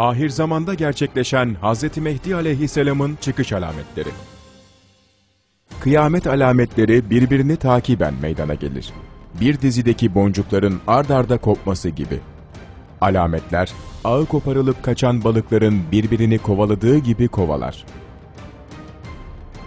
Ahir zamanda gerçekleşen Hz. Mehdi aleyhisselamın çıkış alametleri. Kıyamet alametleri birbirini takiben meydana gelir. Bir dizideki boncukların ard arda kopması gibi. Alametler, ağı koparılıp kaçan balıkların birbirini kovaladığı gibi kovalar.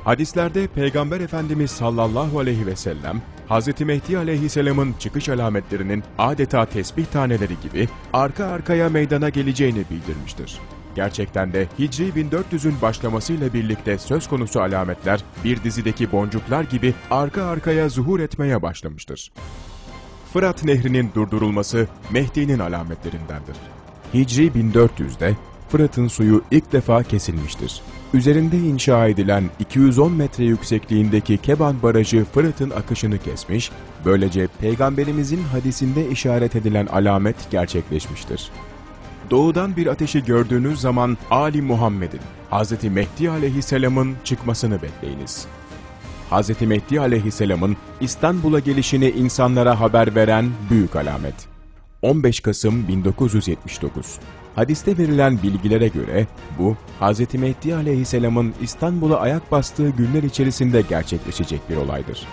Hadislerde Peygamber Efendimiz sallallahu aleyhi ve sellem, Hz. Mehdi aleyhisselamın çıkış alametlerinin adeta tesbih taneleri gibi arka arkaya meydana geleceğini bildirmiştir. Gerçekten de Hicri 1400'ün başlamasıyla birlikte söz konusu alametler bir dizideki boncuklar gibi arka arkaya zuhur etmeye başlamıştır. Fırat Nehri'nin durdurulması Mehdi'nin alametlerindendir. Hicri 1400'de Fırat'ın suyu ilk defa kesilmiştir. Üzerinde inşa edilen 210 metre yüksekliğindeki Keban Barajı Fırat'ın akışını kesmiş, böylece Peygamberimizin hadisinde işaret edilen alamet gerçekleşmiştir. Doğudan bir ateşi gördüğünüz zaman Ali Muhammed'in, Hz. Mehdi aleyhisselamın çıkmasını bekleyiniz. Hz. Mehdi aleyhisselamın İstanbul'a gelişini insanlara haber veren büyük alamet. 15 Kasım 1979 Hadiste verilen bilgilere göre bu Hz. Mehdi aleyhisselamın İstanbul'a ayak bastığı günler içerisinde gerçekleşecek bir olaydır.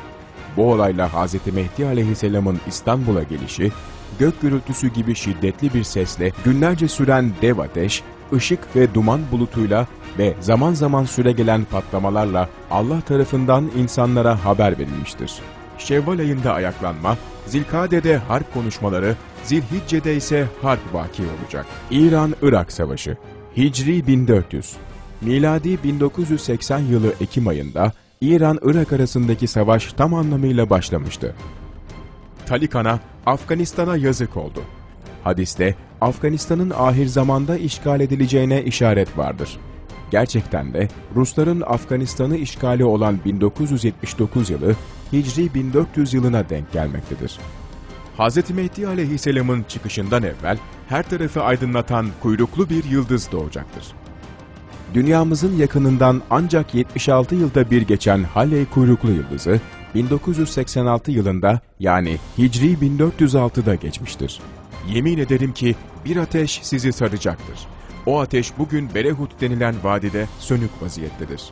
Bu olayla Hz. Mehdi aleyhisselamın İstanbul'a gelişi, gök gürültüsü gibi şiddetli bir sesle günlerce süren dev ateş, ışık ve duman bulutuyla ve zaman zaman süregelen patlamalarla Allah tarafından insanlara haber verilmiştir. Şevval ayında ayaklanma, Zilkade'de harp konuşmaları, Zilhicce'de ise harp vaki olacak. İran-Irak Savaşı Hicri 1400 Miladi 1980 yılı Ekim ayında İran-Irak arasındaki savaş tam anlamıyla başlamıştı. Talikan'a, Afganistan'a yazık oldu. Hadiste Afganistan'ın ahir zamanda işgal edileceğine işaret vardır. Gerçekten de Rusların Afganistan'ı işgali olan 1979 yılı Hicri 1400 yılına denk gelmektedir. Hz. Mehdi aleyhisselamın çıkışından evvel her tarafı aydınlatan kuyruklu bir yıldız doğacaktır. Dünyamızın yakınından ancak 76 yılda bir geçen Halley kuyruklu yıldızı, 1986 yılında yani Hicri 1406'da geçmiştir. Yemin ederim ki bir ateş sizi saracaktır. O ateş bugün Berehut denilen vadide sönük vaziyettedir.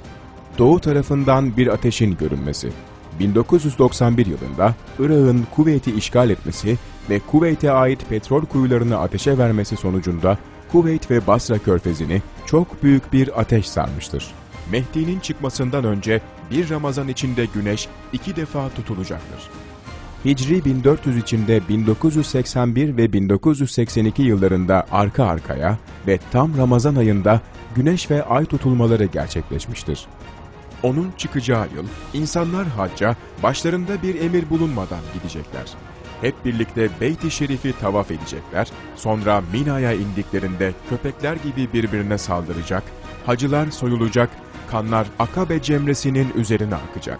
Doğu tarafından bir ateşin görünmesi. 1991 yılında Irak'ın Kuveyt'i işgal etmesi ve Kuveyt'e ait petrol kuyularını ateşe vermesi sonucunda Kuveyt ve Basra körfezini çok büyük bir ateş sarmıştır. Mehdi'nin çıkmasından önce bir Ramazan içinde güneş iki defa tutulacaktır. Hicri 1400 içinde 1981 ve 1982 yıllarında arka arkaya ve tam Ramazan ayında güneş ve ay tutulmaları gerçekleşmiştir. Onun çıkacağı yıl insanlar hacca başlarında bir emir bulunmadan gidecekler. Hep birlikte Beyt-i Şerif'i tavaf edecekler, sonra Mina'ya indiklerinde köpekler gibi birbirine saldıracak, hacılar soyulacak, kanlar Akabe cemresinin üzerine akacak.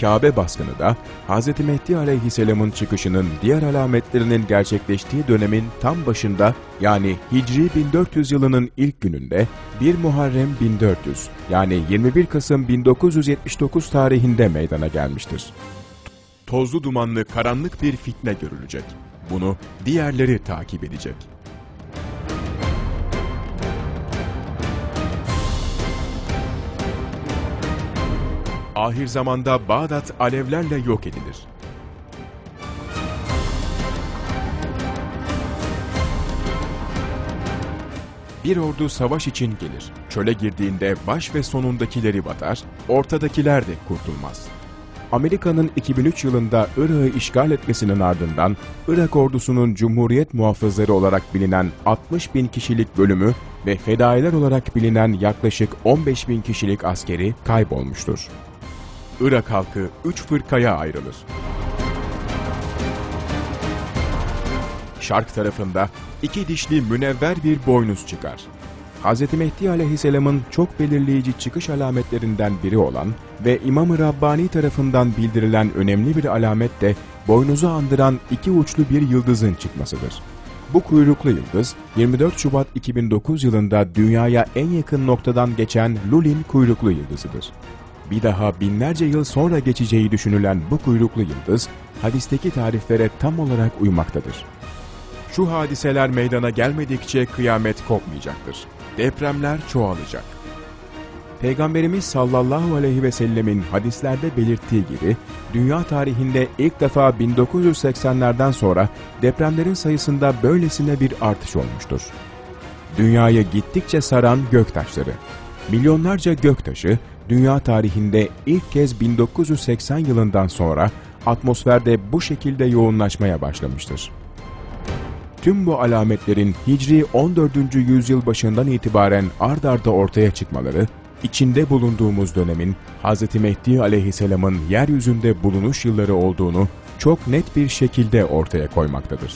Kabe baskını da Hz. Mehdi aleyhisselamın çıkışının diğer alametlerinin gerçekleştiği dönemin tam başında yani Hicri 1400 yılının ilk gününde 1 Muharrem 1400 yani 21 Kasım 1979 tarihinde meydana gelmiştir. Tozlu dumanlı karanlık bir fitne görülecek. Bunu diğerleri takip edecek. Ahir zamanda Bağdat alevlerle yok edilir. Bir ordu savaş için gelir. Çöle girdiğinde baş ve sonundakileri batar, ortadakiler de kurtulmaz. Amerika'nın 2003 yılında Irak'ı işgal etmesinin ardından Irak ordusunun Cumhuriyet muhafızları olarak bilinen 60 bin kişilik bölümü ve fedailer olarak bilinen yaklaşık 15 bin kişilik askeri kaybolmuştur. Irak halkı üç fırkaya ayrılır. Şark tarafında iki dişli münevver bir boynuz çıkar. Hz. Mehdi aleyhisselamın çok belirleyici çıkış alametlerinden biri olan ve İmam-ı Rabbani tarafından bildirilen önemli bir alamet de boynuzu andıran iki uçlu bir yıldızın çıkmasıdır. Bu kuyruklu yıldız 24 Şubat 2009 yılında dünyaya en yakın noktadan geçen Lulin kuyruklu yıldızıdır. Bir daha binlerce yıl sonra geçeceği düşünülen bu kuyruklu yıldız hadisteki tariflere tam olarak uymaktadır. Şu hadiseler meydana gelmedikçe kıyamet kopmayacaktır. Depremler çoğalacak. Peygamberimiz sallallahu aleyhi ve sellemin hadislerde belirttiği gibi dünya tarihinde ilk defa 1980'lerden sonra depremlerin sayısında böylesine bir artış olmuştur. Dünyayı gittikçe saran göktaşları. Milyonlarca göktaşı dünya tarihinde ilk kez 1980 yılından sonra atmosferde bu şekilde yoğunlaşmaya başlamıştır. Tüm bu alametlerin Hicri 14. yüzyıl başından itibaren ard arda ortaya çıkmaları, içinde bulunduğumuz dönemin Hz. Mehdi aleyhisselamın yeryüzünde bulunuş yılları olduğunu çok net bir şekilde ortaya koymaktadır.